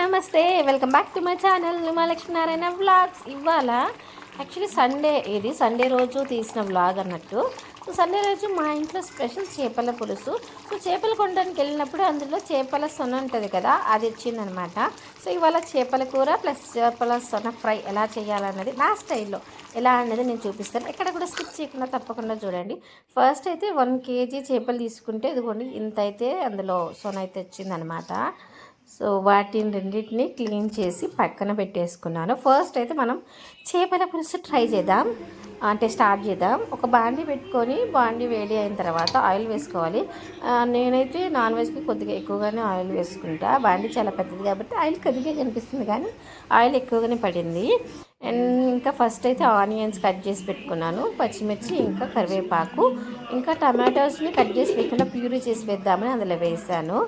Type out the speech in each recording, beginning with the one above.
నమస్తే welcome back to my channel మా Lakshminarayana vlogs ఇవాళ యాక్చువల్లీ సండే ఇది సండే రోజు తీసిన వ్లాగ్ అన్నట్టు. సో సండే రోజు మా ఇంట్లో స్పెషల్ చేపల పులుసు. సో చేపలు కొనడానికి వెళ్ళినప్పుడు అందులో చేపల సొన ఉంటుంది కదా అది ఇచ్చిందనమాట. సో ఇవాళ చేపల కూర ప్లస్ చేపల సొన ఫ్రై ఎలా చేయాలన్నది నా స్టైల్లో ఎలా అనేది నేను చూపిస్తాను. ఎక్కడ కూడా స్కిప్ చేయకుండా తప్పకుండా చూడండి. ఫస్ట్ అయితే వన్ కేజీ చేపలు తీసుకుంటే ఇదిగోండి ఇంత అయితే అందులో సొన అయితే వచ్చిందనమాట సో వాటిని రెండింటిని క్లీన్ చేసి పక్కన పెట్టేసుకున్నాను. ఫస్ట్ అయితే మనం చేపల పులుసు ట్రై చేద్దాం. అంటే స్టార్ట్ చేద్దాం. ఒక బాండి పెట్టుకొని బాండి వేడి అయిన తర్వాత ఆయిల్ వేసుకోవాలి. నేనైతే నాన్ వెజ్కి కొద్దిగా ఎక్కువగానే ఆయిల్ వేసుకుంటా. బాండి చాలా పెద్దది కాబట్టి ఆయిల్ కొద్దిగా కనిపిస్తుంది కానీ ఆయిల్ ఎక్కువగానే పడింది. అండ్ ఇంకా ఫస్ట్ అయితే ఆనియన్స్ కట్ చేసి పెట్టుకున్నాను. పచ్చిమిర్చి ఇంకా కరివేపాకు ఇంకా టమాటోస్ని కట్ చేసి వేయకుండా ప్యూరీ చేసి వేద్దామని అందులో వేసాను.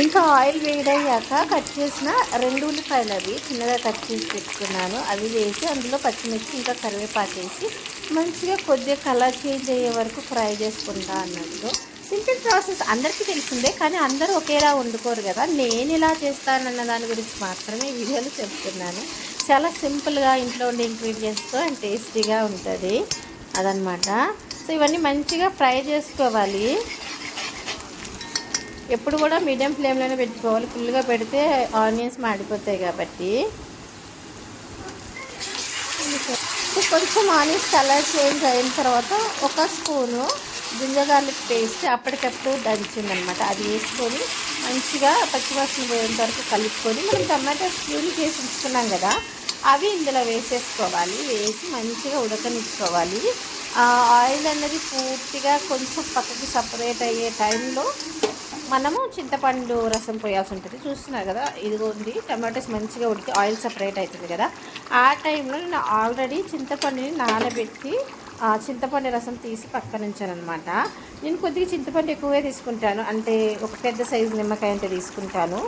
ఇంకా ఆయిల్ వేడయ్యాక కట్ చేసిన రెండు ఉల్లిపాయలు అవి చిన్నగా కట్ చేసి పెట్టుకున్నాను. అవి వేసి అందులో పచ్చిమిర్చి ఇంకా కరివేపాకు వేసి మంచిగా కొద్దిగా కలర్ చేంజ్ అయ్యే వరకు ఫ్రై చేసుకుంటా అన్నట్టు. Simple process. అందరికీ తెలిసిందే కానీ అందరూ ఒకేలా వండుకోరు కదా. నేను ఇలా చేస్తానన్న దాని గురించి మాత్రమే వీడియోలు వీడియోలో చెప్తున్నాను. చాలా సింపుల్గా ఇంట్లో ఉండే ఇంగ్రీడియంట్స్తో అండ్ టేస్టీగా ఉంటుంది. అదనమాట సో ఇవన్నీ మంచిగా ఫ్రై చేసుకోవాలి. ఎప్పుడు కూడా మీడియం ఫ్లేమ్లోనే పెట్టుకోవాలి. ఫుల్గా పెడితే ఆనియన్స్ మాడిపోతాయి కాబట్టి. కొంచెం ఆనియన్స్ కలర్ చేంజ్ అయిన తర్వాత ఒక స్పూను జింజర్ గార్లిక్ పేస్ట్ అప్పటికప్పుడు దంచిందనమాట అది వేసుకొని మంచిగా పచ్చివాసన పోయేంత వరకు కలుపుకొని మనం టమాటా ప్యూరీ చేసి ఉంచుకున్నాం కదా అవి ఇందులో వేసేసుకోవాలి. వేసి మంచిగా ఉడకనిచ్చుకోవాలి. ఆ ఆయిల్ అనేది పూర్తిగా కొంచెం పక్కకి సపరేట్ అయ్యే టైంలో మనము చింతపండు రసం పోయాల్సి ఉంటుంది చూస్తున్నారు కదా ఇదిగోండి టమాటోస్ మంచిగా ఉడికి ఆయిల్ సపరేట్ అవుతుంది కదా. ఆ టైంలో నేను ఆల్రెడీ చింతపండుని నానబెట్టి ఆ చింతపండు రసం తీసి పక్కన ఉంచాను అనమాట నేను కొద్దిగా చింతపండు ఎక్కువే తీసుకుంటాను. అంటే ఒక పెద్ద సైజు నిమ్మకాయ అంటే తీసుకుంటాను.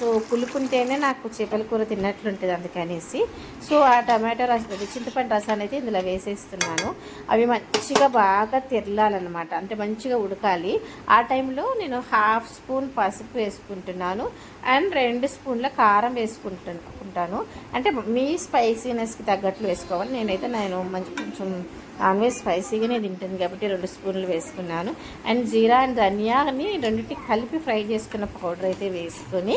సో పులుకుంటేనే నాకు చేపల కూర తిన్నట్లుంటుంది అందుకనేసి. సో ఆ టమాటో రసం చింతపండు రసాన్ని అయితే ఇందులో వేసేస్తున్నాను. అవి మంచిగా బాగా తెరలాలన్నమాట. అంటే మంచిగా ఉడకాలి. ఆ టైంలో నేను హాఫ్ స్పూన్ పసుపు వేసుకుంటున్నాను. అండ్ రెండు స్పూన్ల కారం వేసుకుంటున్నాను అంటే మీ స్పైసీనెస్కి తగ్గట్లు వేసుకోవాలి. నేనైతే నేను మంచి కొంచెం నాన్ వెజ్ స్పైసీగానే తింటాను కాబట్టి రెండు స్పూన్లు వేసుకున్నాను. అండ్ జీరా అండ్ ధనియాని రెండింటి కలిపి ఫ్రై చేసుకున్న పౌడర్ అయితే వేసుకొని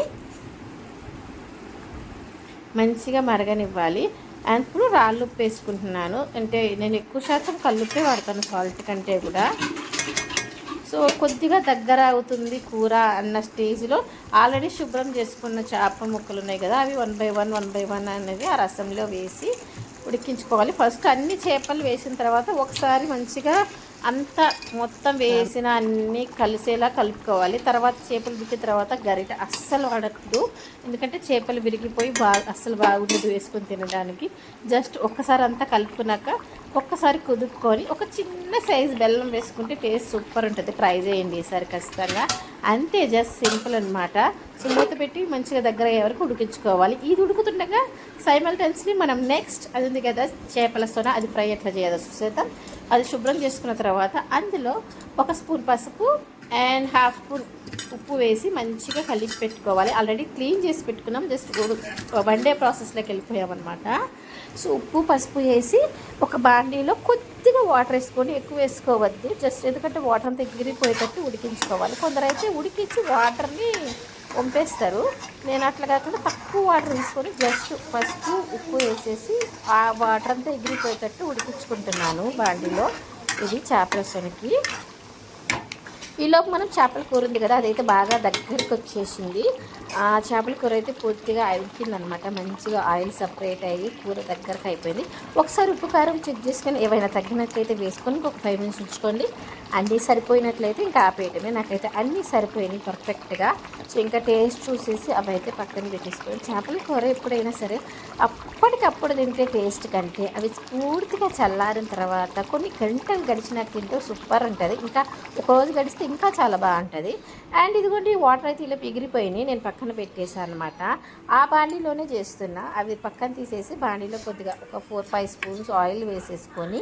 మంచిగా మరగనివ్వాలి. అండ్ ఇప్పుడు రాళ్ళు ఉప్పు వేసుకుంటున్నాను. అంటే నేను ఎక్కువ శాతం కల్లుప్పే వాడతాను సాల్ట్ కంటే కూడా. సో కొద్దిగా దగ్గర అవుతుంది కూర అన్న స్టేజ్లో ఆల్రెడీ శుభ్రం చేసుకున్న చేప ముక్కలు ఉన్నాయి కదా అవి one by one one by one అనేది ఆ రసంలో వేసి ఉడికించుకోవాలి. ఫస్ట్ అన్ని చేపలు వేసిన తర్వాత ఒకసారి మంచిగా అంతా మొత్తం వేసిన అన్నీ కలిసేలా కలుపుకోవాలి. తర్వాత చేపలు విరిగిన తర్వాత గరిట అస్సలు వాడద్దు ఎందుకంటే చేపలు విరిగిపోయి బాగా అస్సలు బాగుండదు వేసుకొని తినడానికి. జస్ట్ ఒక్కసారి అంతా కలుపుకున్నాక ఒక్కసారి కుదుపుకొని ఒక చిన్న సైజు బెల్లం వేసుకుంటే టేస్ట్ సూపర్ ఉంటుంది. ట్రై చేయండి ఈసారి ఖచ్చితంగా. అంతే జస్ట్ సింపుల్ అనమాట సో మూత పెట్టి మంచిగా దగ్గర అయ్యే వరకు ఉడికించుకోవాలి. ఇది ఉడుకుతుండగా సైమల్టెన్స్లీ మనం నెక్స్ట్ అది ఉంది కదా చేపల సొన అది ఫ్రై ఎట్లా చేయాలో చూసేద్దాం. అది శుభ్రం చేసుకున్న తర్వాత అందులో ఒక స్పూన్ పసుపు అండ్ హాఫ్ స్పూన్ ఉప్పు వేసి మంచిగా కలిపి పెట్టుకోవాలి. ఆల్రెడీ క్లీన్ చేసి పెట్టుకున్నాం. జస్ట్ వన్ డే ప్రాసెస్లోకి వెళ్ళిపోయామన్నమాట సో ఉప్పు పసుపు వేసి ఒక బాండీలో కొద్దిగా వాటర్ వేసుకొని ఎక్కువ వేసుకోవద్దు. జస్ట్ ఎందుకంటే వాటర్ అంతా ఎగిరిపోయేటట్టు ఉడికించుకోవాలి. కొందరైతే ఉడికించి వాటర్ని వంపేస్తారు. నేను అట్లా కాకుండా తక్కువ వాటర్ తీసుకొని జస్ట్ పసుపు ఉప్పు వేసేసి ఆ వాటర్ అంతా ఎగిరిపోయేటట్టు ఉడికించుకుంటున్నాను బాండీలో. ఇది చేపల సొనికి ఈలోపు మనం చేపల కూర ఉంది కదా అదైతే బాగా దగ్గరికి వచ్చేసింది. ఆ చేపల కూర అయితే పూర్తిగా అయిపోయిందనమాట మంచిగా ఆయిల్ సపరేట్ అయ్యి కూర దగ్గరకు అయిపోయింది. ఒకసారి ఉప్పు కారం చెక్ చేసుకొని ఏవైనా తగ్గినట్లయితే వేసుకొని ఒక ఫైవ్ మినిట్స్ ఉంచుకోండి. అన్నీ సరిపోయినట్లయితే ఇంకా ఆపేయటమే నాకైతే అన్నీ సరిపోయినాయి పర్ఫెక్ట్గా సో ఇంకా టేస్ట్ చూసేసి అవి అయితే పక్కన పెట్టేసుకోవాలి చేపల కూర ఎప్పుడైనా సరే అప్పటికప్పుడు తింటే టేస్ట్ కంటే అవి పూర్తిగా చల్లారిన తర్వాత కొన్ని గంటలు గడిచినాక తింటే సూపర్ ఉంటుంది. ఇంకా ఒక రోజు గడిస్తే ఇంకా చాలా బాగుంటుంది. అండ్ ఇదిగోండి వాటర్ అయితే ఇలా పిగిరిపోయినాయి నేను పక్కన పెట్టేశాను అనమాట ఆ బాండీలోనే చేస్తున్నా. అవి పక్కన తీసేసి బాండీలో కొద్దిగా ఒక ఫోర్ ఫైవ్ స్పూన్స్ ఆయిల్ వేసేసుకొని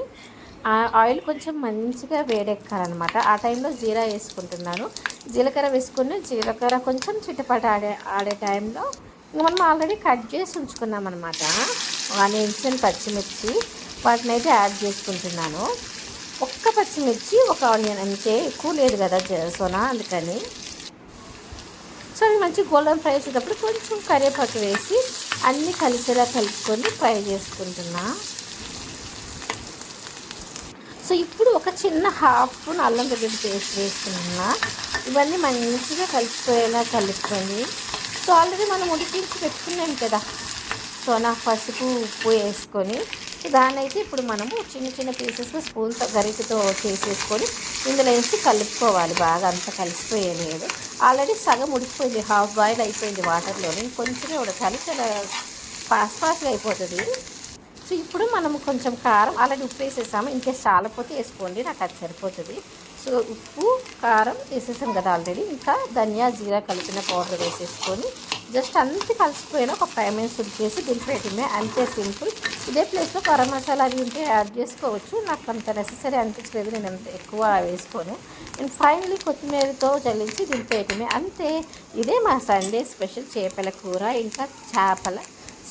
ఆయిల్ కొంచెం మంచిగా వేడెక్కాలన్నమాట. ఆ టైంలో జీరా వేసుకుంటున్నాను. జీలకర్ర వేసుకుని జీలకర్ర కొంచెం కొంచెం చిటపట ఆడే ఆడే టైంలో మనం ఆల్రెడీ కట్ చేసి ఉంచుకున్నాం అనమాట ఆనియన్స్ అండ్ పచ్చిమిర్చి వాటిని అయితే యాడ్ చేసుకుంటున్నాను. ఒక్క పచ్చిమిర్చి ఒక ఆనియన్ అంతే ఎక్కువ లేదు కదా సోనా అందుకని. సో అవి మంచి గోల్డెన్ ఫ్రై చేసేటప్పుడు కొంచెం కరివేపాకు వేసి అన్నీ కలిసేలా కలుపుకొని ఫ్రై చేసుకుంటున్నాను సో ఇప్పుడు ఒక చిన్న హాఫ్ స్పూన్ అల్లం వెల్లుల్లి పేస్ట్ వేసుకున్నా. ఇవన్నీ మంచిగా కలిసిపోయేలా కలుపుకొని. సో ఆల్రెడీ మనం ఉడికించి పెట్టుకున్నాం కదా. సో నా పసుపు ఉప్పు వేసుకొని దానైతే అయితే ఇప్పుడు మనము చిన్న చిన్న పీసెస్గా స్పూన్తో గరిటతో చేసేసుకొని ఇందులో వేసి కలుపుకోవాలి. బాగా అంతా కలిసిపోయలేదు. ఆల్రెడీ సగం ఉడికిపోయింది. హాఫ్ బాయిల్ అయిపోయింది వాటర్లో కొంచెమే ఉడకాలి. చాలా ఫాస్ట్ ఫాస్ట్గా అయిపోతుంది. సో ఇప్పుడు మనం కొంచెం కారం ఆల్రెడీ ఉప్పు వేసేసాము. ఇంకేస్ చాలపోతే వేసుకోండి నాకు అది సరిపోతుంది. సో ఉప్పు కారం వేసేసాం కదా ఆల్రెడీ. ఇంకా ధనియా జీరా కలిపిన పౌడర్ వేసేసుకొని జస్ట్ అంత కలిసిపోయిన ఒక ఫైవ్ మినిట్స్ ఉడికేసి దింపేయటమే అంతే సింపుల్. ఇదే ప్లేస్లో గరం మసాలా అవి ఉంటే యాడ్ చేసుకోవచ్చు. నాకు అంత నెససరీ అనిపించలేదు నేను అంత ఎక్కువ వేసుకోను. నేను ఫైనలీ కొత్తిమీరతో చల్లించి దింపేయటమే అంతే. ఇదే మా సండే స్పెషల్ చేపల కూర. ఇంకా చేపల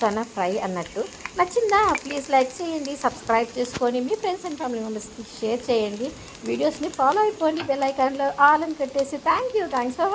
సొన ఫ్రై అన్నట్టు. నచ్చిందా? ప్లీజ్ లైక్ చేయండి సబ్స్క్రైబ్ చేసుకొని మీ ఫ్రెండ్స్ అండ్ ఫ్యామిలీ మెంబర్స్కి షేర్ చేయండి. వీడియోస్ని ఫాలో అయిపోండి బెల్ ఐకాన్లో ఆల్ అని పెట్టేసి. Thank you thanks for